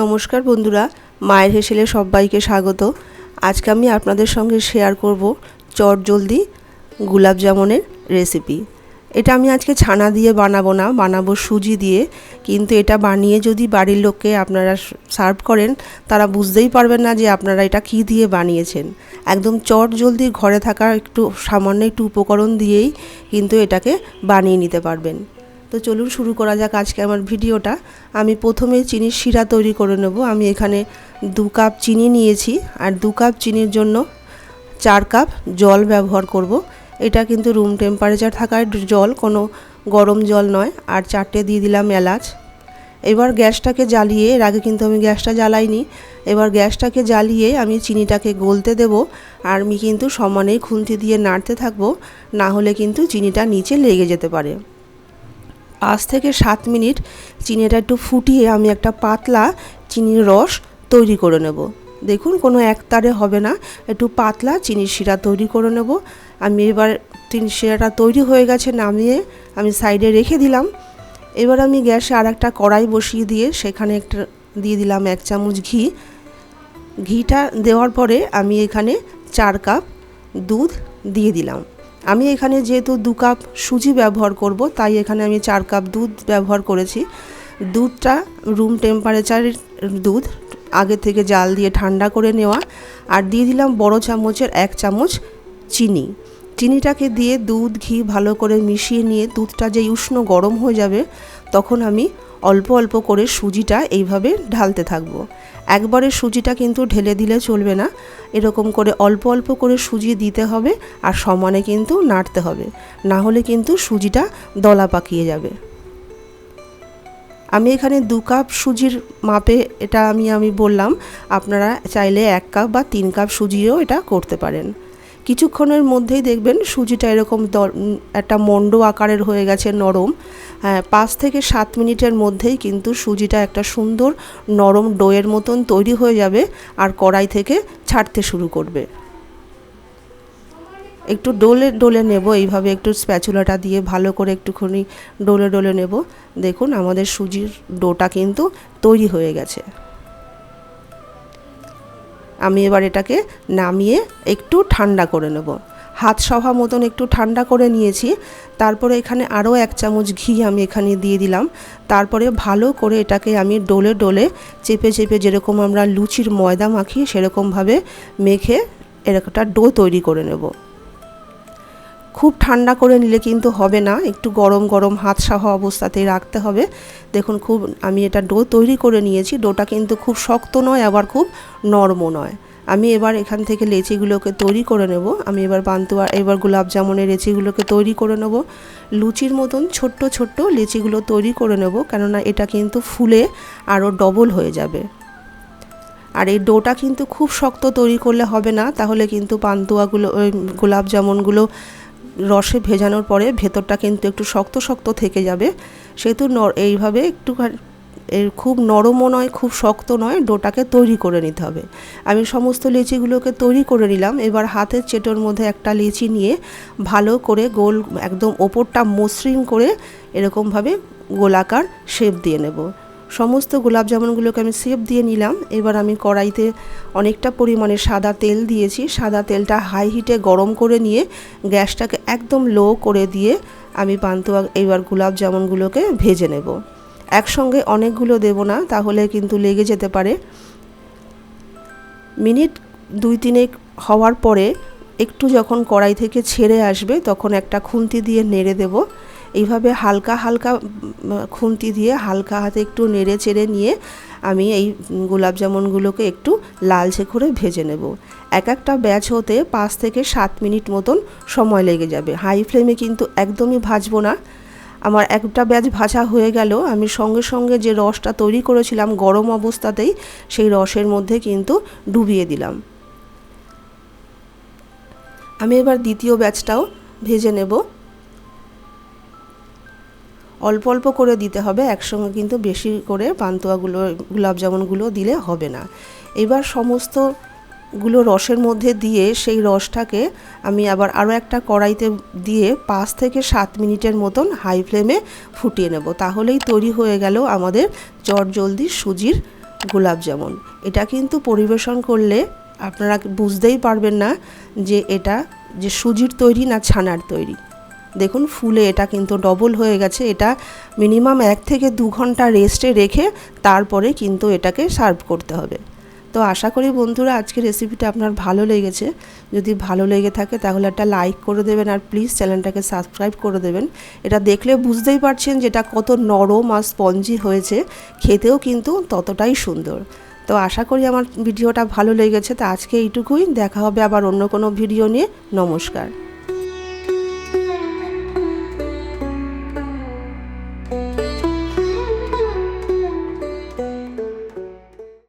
নমস্কার বন্ধুরা, মায়ের হেসেলে সবাইকে স্বাগত। আজকে আমি আপনাদের সঙ্গে শেয়ার করব চট জলদি গুলাব জামুনের রেসিপি এটা আমি আজকে ছানা দিয়ে বানাবো না, বানাবো সুজি দিয়ে। কিন্তু এটা বানিয়ে যদি বাড়ির লোককে আপনারা সার্ভ করেন, তারা বুঝতেই পারবেন না যে আপনারা এটা কী দিয়ে বানিয়েছেন। একদম চট জলদি ঘরে থাকা একটু সামান্য একটু উপকরণ দিয়েই কিন্তু এটাকে বানিয়ে নিতে পারবেন। তো চলুন শুরু করা যাক আজকে আমার ভিডিওটা। আমি প্রথমে চিনির শিরা তৈরি করে নেব। আমি এখানে দু কাপ চিনি নিয়েছি আর দু কাপ চিনির জন্য চার কাপ জল ব্যবহার করব। এটা কিন্তু রুম টেম্পারেচার থাকায় জল, কোনো গরম জল নয়। আর চারটে দিয়ে দিলাম এলাচ। এবার গ্যাসটাকে জ্বালিয়ে, এর আগে কিন্তু আমি গ্যাসটা জ্বালাইনি, এবার গ্যাসটাকে জ্বালিয়ে আমি চিনিটাকে গলতে দেব। আর আমি কিন্তু সমানেই খুন্তি দিয়ে নাড়তে থাকব, না হলে কিন্তু চিনিটা নিচে লেগে যেতে পারে। পাঁচ থেকে সাত মিনিট চিনিটা একটু ফুটিয়ে আমি একটা পাতলা চিনির রস তৈরি করে নেব। দেখুন, কোনো একতারে হবে না। একটু পাতলা চিনির শিরা তৈরি করে নেব। আমি এবার চিনির শিরাটা তৈরি হয়ে গেছে, নামিয়ে আমি সাইডে রেখে দিলাম। এবার আমি গ্যাসে আর একটা কড়াই বসিয়ে দিয়ে সেখানে একটা দিয়ে দিলাম এক চামচ ঘি। ঘিটা দেওয়ার পরে আমি এখানে চার কাপ দুধ দিয়ে দিলাম। আমি এখানে যেহেতু দু কাপ সুজি ব্যবহার করব, তাই এখানে আমি চার কাপ দুধ ব্যবহার করেছি। দুধটা রুম টেম্পারেচারের দুধ, আগে থেকে জাল দিয়ে ঠান্ডা করে নেওয়া। আর দিয়ে দিলাম বড় চামচের এক চামচ চিনি। চিনিটাকে দিয়ে দুধ, ঘি ভালো করে মিশিয়ে নিয়ে দুধটা যেই উষ্ণ গরম হয়ে যাবে, তখন আমি অল্প অল্প করে সুজিটা এইভাবে ঢালতে থাকব। একবারে সুজিটা কিন্তু ঢেলে দিলে চলবে না, এরকম করে অল্প অল্প করে সুজি দিতে হবে আর সমানে কিন্তু নাড়তে হবে, না হলে কিন্তু সুজিটা দলা পাকিয়ে যাবে। আমি এখানে দু কাপ সুজির মাপে এটা আমি আমি বললাম, আপনারা চাইলে এক কাপ বা তিন কাপ সুজিও এটা করতে পারেন। কিছুক্ষণের মধ্যেই দেখবেন সুজিটা এরকম একটা মন্ড আকারের হয়ে গেছে, নরম। হ্যাঁ পাঁচ থেকে সাত মিনিটের মধ্যেই কিন্তু সুজিটা একটা সুন্দর নরম ডোয়ের মতন তৈরি হয়ে যাবে আর কড়াই থেকে ছাড়তে শুরু করবে। একটু ডোলে ডোলে নেব, এইভাবে একটু স্প্যাচুলাটা দিয়ে ভালো করে একটুখানি ডোলে ডোলে নেব। দেখুন, আমাদের সুজির ডোটা কিন্তু তৈরি হয়ে গেছে। আমি এবার এটাকে নামিয়ে একটু ঠান্ডা করে নেব। হাত সভা মতন একটু ঠান্ডা করে নিয়েছি। তারপরে এখানে আরও এক চামচ ঘি আমি এখানে দিয়ে দিলাম। তারপরে ভালো করে এটাকে আমি ডোলে ডোলে চেপে চেপে যেরকম আমরা লুচির ময়দা মাখি সেরকমভাবে মেখে এরকমটা ডো তৈরি করে নেব। খুব ঠান্ডা করে নিলে কিন্তু হবে না। একটু গরম গরম হাত সহ অবস্থাতেই রাখতে হবে। দেখুন খুব, আমি এটা ডো তৈরি করে নিয়েছি। ডোটা কিন্তু খুব শক্ত নয়, আবার খুব নরমও নয়। আমি এবার এখান থেকে লেচিগুলোকে তৈরি করে নেব। আমি এবার পান্তুয়া এবার গোলাপ জামুনের লেচিগুলোকে তৈরি করে নেব। লুচির মতন ছোট্ট ছোট্ট লেচিগুলো তৈরি করে নেব, কেননা এটা কিন্তু ফুলে আরও ডবল হয়ে যাবে। আর এই ডোটা কিন্তু খুব শক্ত তৈরি করলে হবে না। তাহলে কিন্তু পান্তুয়াগুলো গোলাপ জামুনগুলো রসে ভেজানোর পরে ভেতরটা কিন্তু একটু শক্ত শক্ত থেকে যাবে। সেহেতু এইভাবে একটু এর খুব নরমও নয়, খুব শক্ত নয়, ডোটাকে তৈরি করে নিতে হবে। আমি সমস্ত লিচিগুলোকে তৈরি করে নিলাম। এবার হাতের চেটোর মধ্যে একটা লিচি নিয়ে ভালো করে গোল, একদম ওপরটা মসৃণ করে এরকমভাবে গোলাকার শেপ দিয়ে নেব। সমস্ত গোলাপ জামুনগুলোকে আমি সেপ দিয়ে নিলাম। এবার আমি কড়াইতে অনেকটা পরিমাণে সাদা তেল দিয়েছি। সাদা তেলটা হাই হিটে গরম করে নিয়ে গ্যাসটাকে একদম লো করে দিয়ে আমি পান্তুয়া এবার গোলাপ জামুনগুলোকে ভেজে নেব। একসঙ্গে অনেকগুলো দেব না, তাহলে কিন্তু লেগে যেতে পারে। মিনিট দুই তিনেক হওয়ার পরে একটু যখন কড়াই থেকে ছেড়ে আসবে, তখন একটা খুন্তি দিয়ে নেড়ে দেব। এইভাবে হালকা হালকা খুন্তি দিয়ে হালকা হাতে একটু নেড়ে চেড়ে নিয়ে আমি এই গোলাপ জামুনগুলোকে একটু লালচে করে ভেজে নেব। এক একটা ব্যাচ হতে পাঁচ থেকে সাত মিনিট মতন সময় লেগে যাবে। হাই ফ্লেমে কিন্তু একদমই ভাজবো না। আমার একটা ব্যাচ ভাজা হয়ে গেল। আমি সঙ্গে সঙ্গে যে রসটা তৈরি করেছিলাম গরম অবস্থাতেই, সেই রসের মধ্যে কিন্তু ডুবিয়ে দিলাম। আমি এবার দ্বিতীয় ব্যাচটাও ভেজে নেব। অল্প অল্প করে দিতে হবে, একসঙ্গে কিন্তু বেশি করে পান্তুয়াগুলো, গোলাপ জামুনগুলো দিলে হবে না। এবার সমস্তগুলো রসের মধ্যে দিয়ে সেই রসটাকে আমি আবার আরও একটা কড়াইতে দিয়ে পাঁচ থেকে সাত মিনিটের মতন হাই ফ্লেমে ফুটিয়ে নেব। তাহলেই তৈরি হয়ে গেল আমাদের চট জলদি সুজির গোলাপ জামুন। এটা কিন্তু পরিবেশন করলে আপনারা বুঝতেই পারবেন না যে এটা যে সুজির তৈরি না ছানার তৈরি। দেখুন, ফুলে এটা কিন্তু ডবল হয়ে গেছে। এটা মিনিমাম এক থেকে দু ঘণ্টা রেস্টে রেখে তারপরে কিন্তু এটাকে সার্ভ করতে হবে। তো আশা করি বন্ধুরা, আজকের রেসিপিটা আপনার ভালো লেগেছে। যদি ভালো লেগে থাকে, তাহলে একটা লাইক করে দেবেন আর প্লিজ চ্যানেলটাকে সাবস্ক্রাইব করে দেবেন। এটা দেখলে বুঝতেই পারছেন যে এটা কত নরম আর স্পঞ্জি হয়েছে। খেতেও কিন্তু ততটাই সুন্দর। তো আশা করি আমার ভিডিওটা ভালো লেগেছে। তো আজকে এইটুকুই। দেখা হবে আবার অন্য কোনো ভিডিও নিয়ে। নমস্কার।